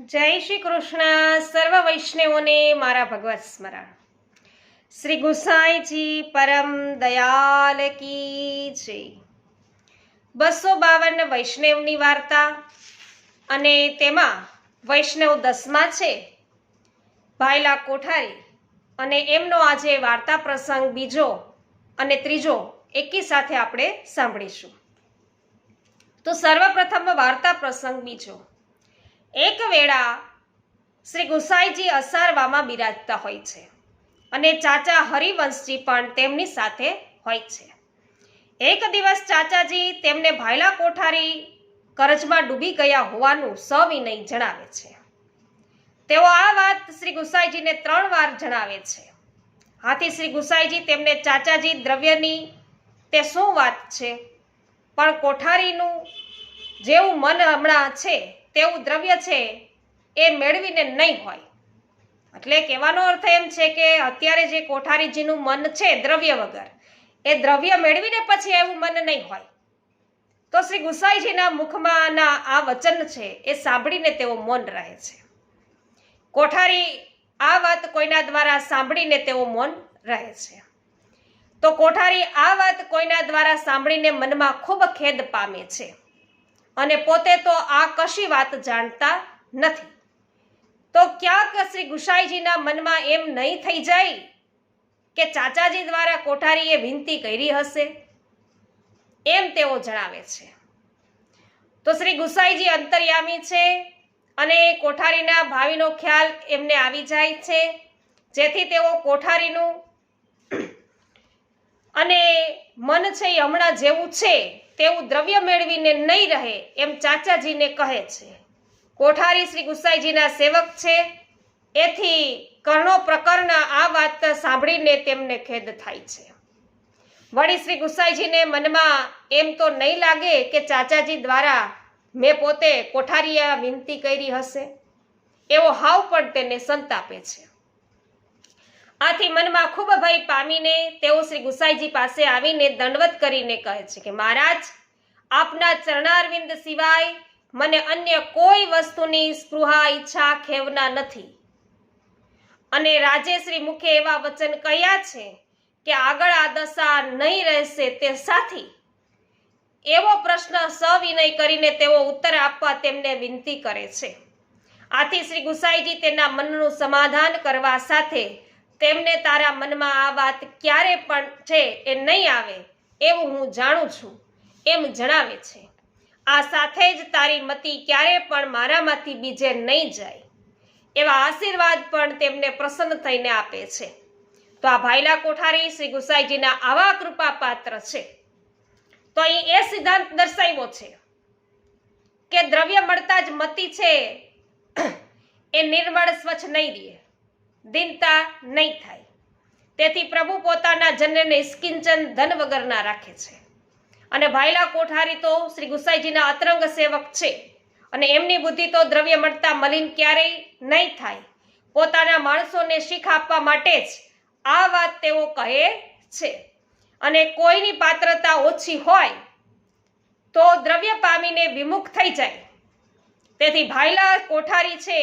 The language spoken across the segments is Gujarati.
જય શ્રી કૃષ્ણ. સર્વ વૈષ્ણવોને મારા ભગવત સ્મરણ. શ્રી ગુસાઈજી પરમ દયાલ કી જય. બસો બાવન વૈષ્ણવની વાર્તા અને તેમાં વૈષ્ણવ દસમા છે, ભાયલા કોઠારી. અને એમનો આજે વાર્તા પ્રસંગ બીજો અને ત્રીજો એકી સાથે આપણે સાંભળીશું. તો સર્વપ્રથમ વાર્તા પ્રસંગ બીજો. એક વેળા શ્રી ગુસાઈજી અસારવામાં બિરાજતા હોય છે અને ચાચા હરિવંશજી પણ તેમની સાથે હોય છે. એક દિવસ ચાચાજી તેમને ભાયલા કોઠારી કરજમાં ડૂબી ગયા હોવાનું સવિનય જણાવે છે. તેઓ આ વાત શ્રી ગુસાઈજીને ત્રણ વાર જણાવે છે. આથી શ્રી ગુસાઈજી તેમને ચાચાજી દ્રવ્યની તે શું વાત છે? પણ કોઠારીનું જેવું મન હમણાં છે તેવું દ્રવ્ય છે એ મેળવીને નહીં હોય. એટલે કહેવાનો અર્થ એમ છે કે અત્યારે જે કોઠારીજીનું મન છે દ્રવ્ય વગર, એ દ્રવ્ય મેળવીને પછી એવું મન નહીં હોય. તો શ્રી ગુસાઈજીના મુખમાંના આ વચન છે એ સાંભળીને તેઓ મૌન રહે છે. કોઠારી આ વાત કોઈના દ્વારા સાંભળીને તેઓ મૌન રહે છે. તો કોઠારી આ વાત કોઈના દ્વારા સાંભળીને મનમાં ખૂબ ખેદ પામે છે. અને પોતે તો આ કશી વાત જાણતા નથી. તો ક્યાંક શ્રી ગુસાઈજીના મનમાં એમ નહીં થઈ જાય કે ચાચાજી દ્વારા કોઠારીએ વિનંતી કરી હશે? એમ તેઓ જણાવે છે. તો શ્રી ગુસાઈજી અંતર્યામી છે અને કોઠારીના ભાવિનો ખ્યાલ એમને આવી જાય છે. જેથી તેઓ કોઠારીનું અને મન છે એ હમણાં જેવું છે, તેવું દ્રવ્ય મેળવીને નહીં રહે એમ ચાચાજીને કહે છે. કોઠારી શ્રી ગુસાઈજીના સેવક છે. એથી કર્ણો પ્રકરના આ વાત સાંભળીને તેમને ખેદ થાય છે. વળી શ્રી ગુસાઈજીને મનમાં એમ તો નહીં લાગે કે ચાચાજી દ્વારા મેં પોતે કોઠારીએ વિનંતી કરી હશે. એવો હાવ પણ તેને સંતાપે છે. આથી મનમાં ખૂબ ભય પામીને તેઓ શ્રી ગુસાઈજી પાસે આવીને દંડવત કરીને કહે છે કે, મહારાજ, આપના ચરણારવિંદ સિવાય મને અન્ય કોઈ વસ્તુની સ્પૃહા, ઈચ્છા, ખેવના નથી. અને રાજેશ્રી મુખે એવા વચન કહ્યા છે કે, આગળ આ દશા નહીં રહેશે તે સાથી. એવો પ્રશ્ન સવિનય કરીને તેઓ ઉત્તર આપવા તેમને વિનંતી કરે છે. આથી શ્રી ગુસાઈજી તેના મનનું સમાધાન કરવા સાથે તેમને તારા મનમાં આ વાત ક્યારે પણ છે એ નહીં આવે, એવું હું જાણું છું, એમ જણાવે છે. આ સાથે જ તારી મતિ ક્યારે પણ મારામાંથી બીજે નહીં જાય, એવા આશીર્વાદ પણ તેમને પ્રસન્ન થઈને આપે છે. તો આ ભાઈલા કોઠારી શ્રી ગુસાઈજીના આવા કૃપા પાત્ર છે. તો અહીં એ સિદ્ધાંત દર્શાવ્યો છે કે દ્રવ્ય મળતા જ મતિ છે, એ નિર્મળ સ્વચ્છ નહીં રહે. દિનતા નહીં થાય. તેથી પ્રભુ પોતાના જનને સ્કિંચન ધન વગરના રાખે છે. અને ભાઈલા કોઠારી તો શ્રી ગુસાઈજીના અતરંગ સેવક છે. અને એમની બુદ્ધિ તો દ્રવ્ય મળતા મલિન ક્યારેય નહીં થાય. પોતાના માણસોને શીખ આપવા માટે જ આ વાત તેઓ કહે છે. અને કોઈની પાત્રતા ઓછી હોય તો દ્રવ્ય પામીને વિમુખ થઈ જાય. તેથી ભાઈલા કોઠારી છે,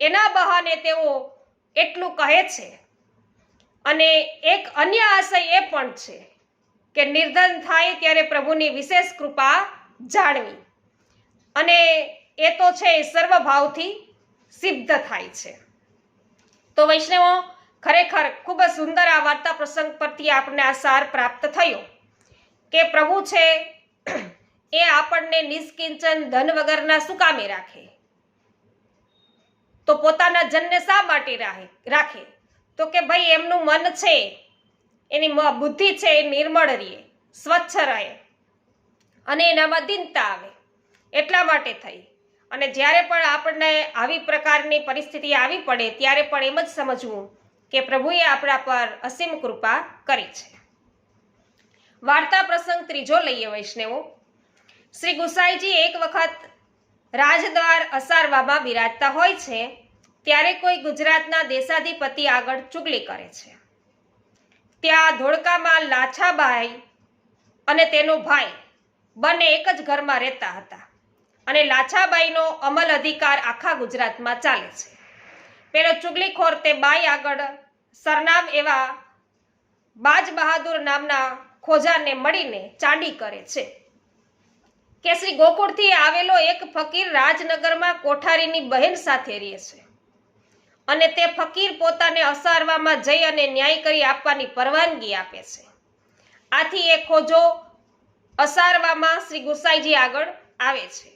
એના બહાને તેઓ એટલું કહે છે. અને એક અન્ય આશય એ પણ છે કે નિર્ધન થાય ત્યારે પ્રભુની વિશેષ કૃપા જાણવી. અને એ તો છે સર્વભાવથી સિદ્ધ થાય છે. તો વૈષ્ણવો, ખરેખર ખૂબ જ સુંદર આ વાર્તા પ્રસંગ પરથી આપણને આ સાર પ્રાપ્ત થયો કે પ્રભુ છે એ આપણને નિષ્કિંચન ધન વગરના શું કામે રાખે. તો પોતાના જનને શા માટે રાખે? તો કે ભાઈ, એમનું મન છે, એની બુદ્ધિ છે, એ નિર્મળ રહે, સ્વચ્છ રહે અને એનામાં દિનતા આવે. એટલા માટે થઈ. અને જ્યારે પણ આપણને આવી પ્રકારની પરિસ્થિતિ આવી પડે, ત્યારે પણ એમ જ સમજવું કે પ્રભુએ આપણા પર અસીમ કૃપા કરી છે. વાર્તા પ્રસંગ ત્રીજો લઈએ વૈષ્ણવો. શ્રી ગુસાઈજી એક વખત રાજદ્વાર અસારવામાં બિરાજતા હોય છે, ત્યારે કોઈ ગુજરાતના દેશાધિપતિ આગળ ચુગલી કરે છે. ત્યાં ધોળકામાં લાછાબાઈ અને તેનો ભાઈ બંને એક જ ઘરમાં રહેતા હતા અને લાછાબાઈનો અમલ અધિકાર આખા ગુજરાતમાં ચાલે છે. પેલો ચુગલીખોર તે બાઈ આગળ સરનામ એવા બાજ બહાદુર નામના ખોજાને મળીને ચાંડી કરે છે. કે શ્રી ગોકુળથી આવેલો એક ફકીર રાજનગરમાં કોઠારીની બહેન સાથે રહે છે અને તે ફકીર પોતાને અસારવામાં જઈ અને ન્યાય કરી આપવાની પરવાનગી આપે છે. આથી એ ખોજો અસારવામાં શ્રી ગુસાઈજી આગળ આવે છે.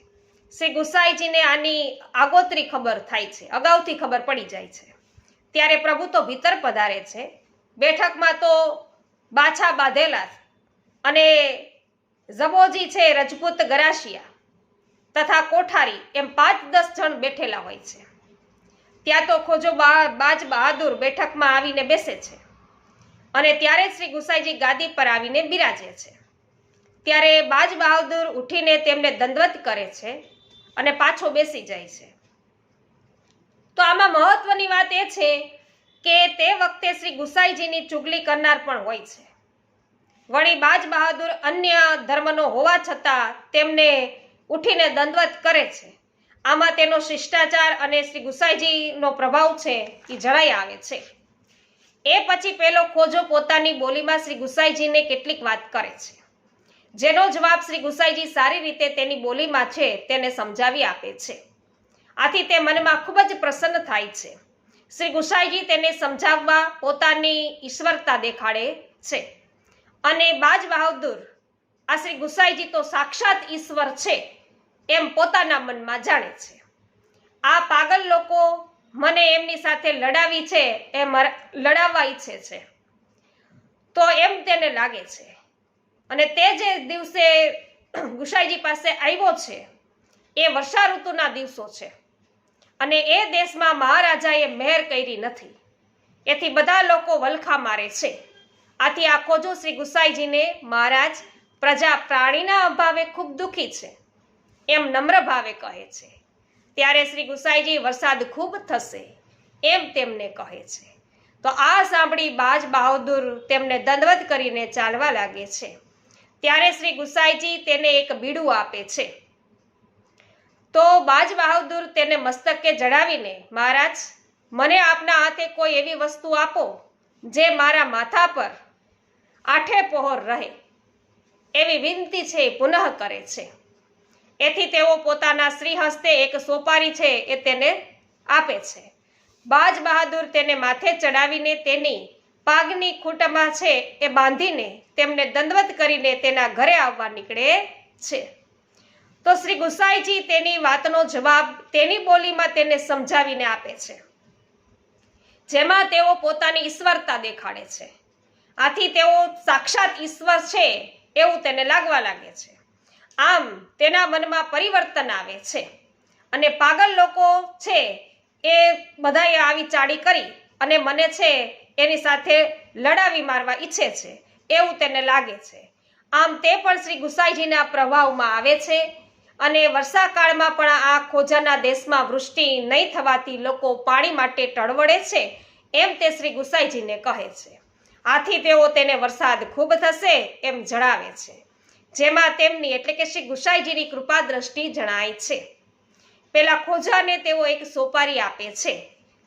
શ્રી ગુસાઈજીને આની આગોતરી ખબર થાય છે, અગાઉથી ખબર પડી જાય છે. ત્યારે પ્રભુ તો ભીતર પધારે છે. બેઠકમાં તો બાછા બાંધેલા અને જબોજી છે રજપૂત ગરાશિયા તથા કોઠારી એમ પાંચ દસ જણ બેઠેલા હોય છે. ત્યાં તો ખોજો બાજ બહાદુર બેઠકમાં આવીને બેસે છે અને ત્યારે શ્રી ગુસાઈજી ગાદી પર આવીને બિરાજે છે. ત્યારે બાજ બહાદુર ઉઠીને તેમને દંડવત કરે છે અને પાછો બેસી જાય છે. તો આમાં મહત્વની વાત એ છે કે તે વખતે શ્રી ગુસાઈજીની ચુગલી કરનાર પણ હોય છે. વળી બાજ બહાદુર અન્ય ધર્મનો હોવા છતાં તેમને ઉઠીને દંડવત કરે છે. આમાં તેનો શિષ્ટાચાર અને શ્રી ગુસાઈજીનો પ્રભાવ છે એ જણાઈ આવે છે. એ પછી પેલો ખોજો પોતાની બોલીમાં શ્રી ગુસાઈજીને કેટલીક વાત કરે છે. જેનો જવાબ શ્રી ગુસાઈજી સારી રીતે તેની બોલીમાં છે તેને સમજાવી આપે છે. આથી તે મનમાં ખૂબ જ પ્રસન્ન થાય છે. શ્રી ગુસાઈજી તેને સમજાવવા પોતાની ઈશ્વરતા દેખાડે છે. અને બાજ બહાદુર આ શ્રી ગુસાઈજી તો સાક્ષાત ઈશ્વર છે એમ પોતાના મનમાં જાણે છે. આ પાગલ લોકો મને એમની સાથે લડાવી છે, એ લડાવવા ઈચ્છે છે. તો એમ તેને લાગે છે. અને તે જે દિવસે ગુસાઈજી પાસે આવ્યો છે, એ વર્ષા ઋતુના દિવસો છે. અને એ દેશમાં મહારાજાએ મહેર કરી નથી. એથી બધા લોકો વલખા મારે છે. આથી આખો જો શ્રી ગુસાઈજીને મહારાજ પ્રજા પ્રાણીના અભાવે ખૂબ દુઃખી છે, એમ નમ્ર ભાવે કહે છે. ત્યારે શ્રી ગુસાઈજી વરસાદ ખૂબ થશે, એમ તેમને કહે છે. તો આ સાંભળી બાજ બહાદુર તેમને દંડવત કરીને ચાલવા લાગે છે. ત્યારે શ્રી ગુસાઈજી તેને એક બીડું આપે છે. તો બાજ બહાદુર તેને મસ્તકે જડાવીને મહારાજ, મને આપના હાથે કોઈ એવી વસ્તુ આપો, જે મારા માથા પર આઠે પહોર રહે. એવી વિનંતી છે એ પુનઃ કરે છે. એથી તેઓ પોતાના શ્રી હસ્તે એક સોપારી છે એ તેને આપે છે. બાજ બહાદુર તેને માથે ચડાવીને તેની પાગની ખૂંટમાં છે એ બાંધીને તેમને દંડવત કરીને તેના ઘરે આવવા નીકળે છે. તો શ્રી ગુસાઈજી તેની વાતનો જવાબ તેની બોલીમાં તેને સમજાવીને આપે છે. જેમાં તેઓ પોતાની ઈશ્વરતા દેખાડે છે. આથી તેઓ સાક્ષાત ઈશ્વર છે એવું તેને લાગવા લાગે છે. આમ તેના મનમાં પરિવર્તન આવે છે અને પાગલ લોકો છે એ બધાએ આવી ચાડી કરી અને મને છે એની સાથે લડાવી મારવા ઈચ્છે છે એવું તેને લાગે છે. આમ તે પણ શ્રી ગુસાઈજીના પ્રભાવમાં આવે છે અને વર્ષાકાળમાં પણ આ ખોજાના દેશમાં વૃષ્ટિ નહીં થવાથી લોકો પાણી માટે ટળવળે છે એમ તે શ્રી ગુસાઈજીને કહે છે. આથી તેઓ તેને વરસાદ ખૂબ થશે એમ જણાવે છે. જેમાં તેમની એટલે કે શ્રી ગુસાઈજીની કૃપા દ્રષ્ટિ જણાય છે. પેલા ખોજાને તેઓ એક સોપારી આપે છે,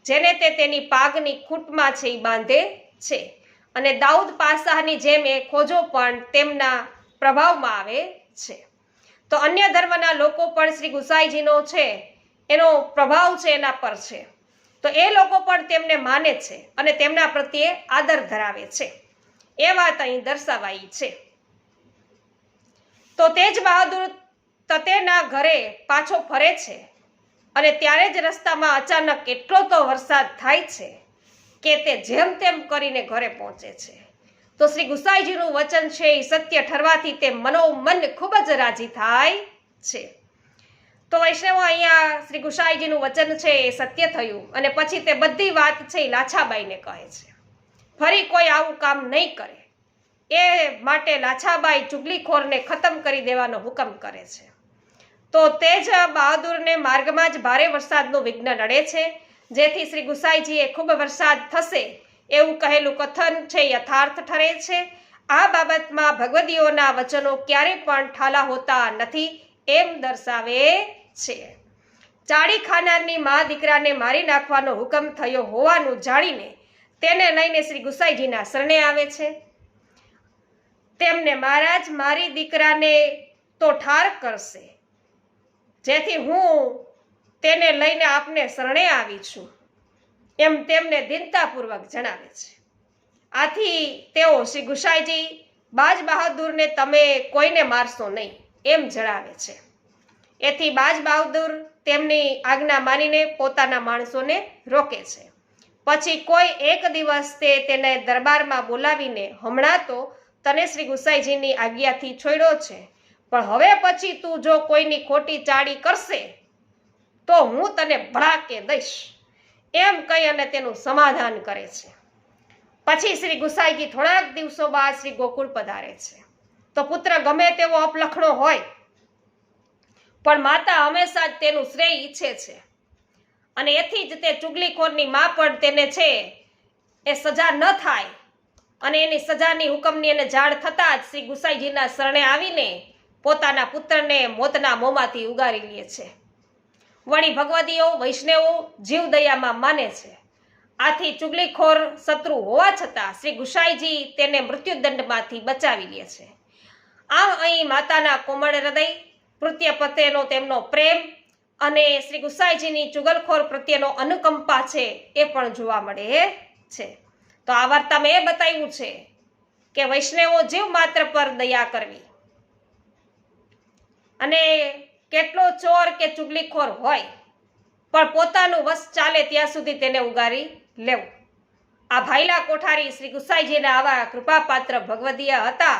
જેને તે તેની પાગની ખૂંટમાં છે એ બાંધે છે. અને દાઉદ પાસાની જેમ એ ખોજો પણ તેમના પ્રભાવમાં આવે છે. તો અન્ય ધર્મના લોકો પણ શ્રી ગુસાઈજીનો છે, એનો પ્રભાવ છે એના પર છે. તો એ લોકો પણ તેમને માને છે અને તેમના પ્રત્યે આદર ધરાવે છે. એ વાત અહીં દર્શાવાઈ છે. તો તેજ બહાદુર તતેના ઘરે પાછો ફરે છે અને ત્યારે જ રસ્તામાં અચાનક એટલો તો વરસાદ થાય છે કે તે જેમ તેમ કરીને ઘરે પહોંચે છે. તો શ્રી ગુસાઈજીનું વચન છે એ સત્ય ઠરવાથી તે મનોમન ખૂબ જ રાજી થાય છે. તો વૈષ્ણવો અહીંયા શ્રી ગુસાઈજીનું વચન છે એ સત્ય થયું અને પછી તે બધી વાત છે એ લાછાબાઈને કહે છે. ફરી કોઈ આવું કામ નહીં કરે. એ માટે લાછાબાઈ ચુગલીખોરને ખતમ કરી દેવાનો હુકમ કરે છે. તો તે જ બહાદુરને માર્ગમાં જ ભારે વરસાદનું વિઘ્ન નડે છે, જેથી શ્રી ગુસાઈજીએ ખૂબ વરસાદ થશે એવું કહેલું કથન છે યથાર્થ ઠરે છે. આ બાબતમાં ભગવદીઓના વચનો ક્યારે પણ ઠાલા હોતા નથી એમ દર્શાવે છે. ચાડી ખાનારની મા દીકરાને મારી નાખવાનો હુકમ થયો હોવાનું જાણીને તેને લઈને શ્રી ગુસાઈજીના શરણે આવે છે. તેમને મહારાજ, મારી દીકરાને તો ઠાર કરશે. જેથી હું તેને લઈને આપને શરણે આવી છું. એમ તેમને દિનતાપૂર્વક જણાવે છે. આથી તેઓ શ્રી ગુસાઈજી, બાજ બહાદુરને તમે કોઈને મારશો નહીં, એમ જણાવે છે. એથી બાજ બહાદુર તેમની આજ્ઞા માનીને પોતાના માણસોને રોકે છે. પછી કોઈ એક દિવસ તે તેને દરબારમાં બોલાવીને હમણાં તો તને શ્રી ગુસાઈજીની આજ્ઞાથી છોડ્યો છે. પણ હવે પછી તું જો કોઈની ખોટી ચાડી કરશે, તો હું તને ભડાકે દઈશ. એમ કહી અને તેનું સમાધાન કરે છે. પછી શ્રી ગુસાઈજી થોડાક દિવસો બાદ શ્રી ગોકુળ પધારે છે. તો પુત્ર ગમે તેવો અપલખણો હોય પણ માતા હંમેશા જ તેનું શ્રેય ઈચ્છે છે. અને એથી જ તે ચુગલીખોરની માં પણ તેને છે એ સજા ન થાય. અને એની સજાની હુકમની એને જાણ થતાં જ શ્રી ગુસાઈજીના શરણે આવીને પોતાના પુત્રને મોતના મોંમાંથી ઉગારી લે છે. વળી ભગવદીઓ, વૈષ્ણવો જીવદયામાં માને છે. આથી ચુગલીખોર શત્રુ હોવા છતાં શ્રી ગુસાઈજી તેને મૃત્યુદંડમાંથી બચાવી લે છે. આમ અહીં માતાના કોમળ હૃદય પ્રત્ય પ્રત્યેનો તેમનો પ્રેમ અને શ્રી ગુસાઈજીની ચુગલખોર પ્રત્યેનો અનુકંપા છે એ પણ જોવા મળે છે. તો આ વાર્તામાં એ બતાવ્યું છે કે વૈષ્ણવો જીવ માત્ર પર દયા કરવી. અને કેટલો ચોર કે ચુગલીખોર હોય, પણ પોતાનું વશ ચાલે ત્યાં સુધી તેને ઉગારી લેવું. આ ભાઈલા કોઠારી શ્રી ગુસાઈજીના આવા કૃપાપાત્ર ભગવદીય હતા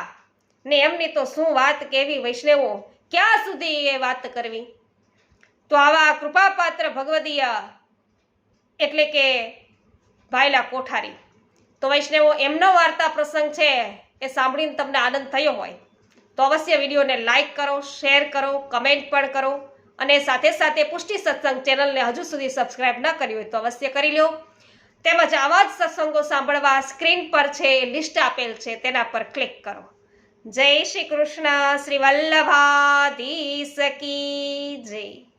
ને એમની તો શું વાત કેવી વૈષ્ણવો ક્યાં સુધી એ વાત કરવી? તો આવા કૃપાપાત્ર ભગવદીય એટલે કે ભાઈલા કોઠારી. તો વૈષ્ણવો, એમનો વાર્તા પ્રસંગ છે એ સાંભળીને તમને આનંદ થયો હોય. તો અવશ્ય વિડીયોને લાઇક કરો, શેર કરો, કમેન્ટ પણ કરો અને સાથે સાથે પુષ્ટિ સત્સંગ ચેનલને હજુ સુધી સબસ્ક્રાઇબ ન કરી હોય તો અવશ્ય કરી લો તેમજ આવા જ સત્સંગો સાંભળવા સ્ક્રીન પર છે લિસ્ટ આપેલ છે, તેના પર ક્લિક કરો. જય શ્રી કૃષ્ણ શ્રી વલ્લભાધીશ કી જય.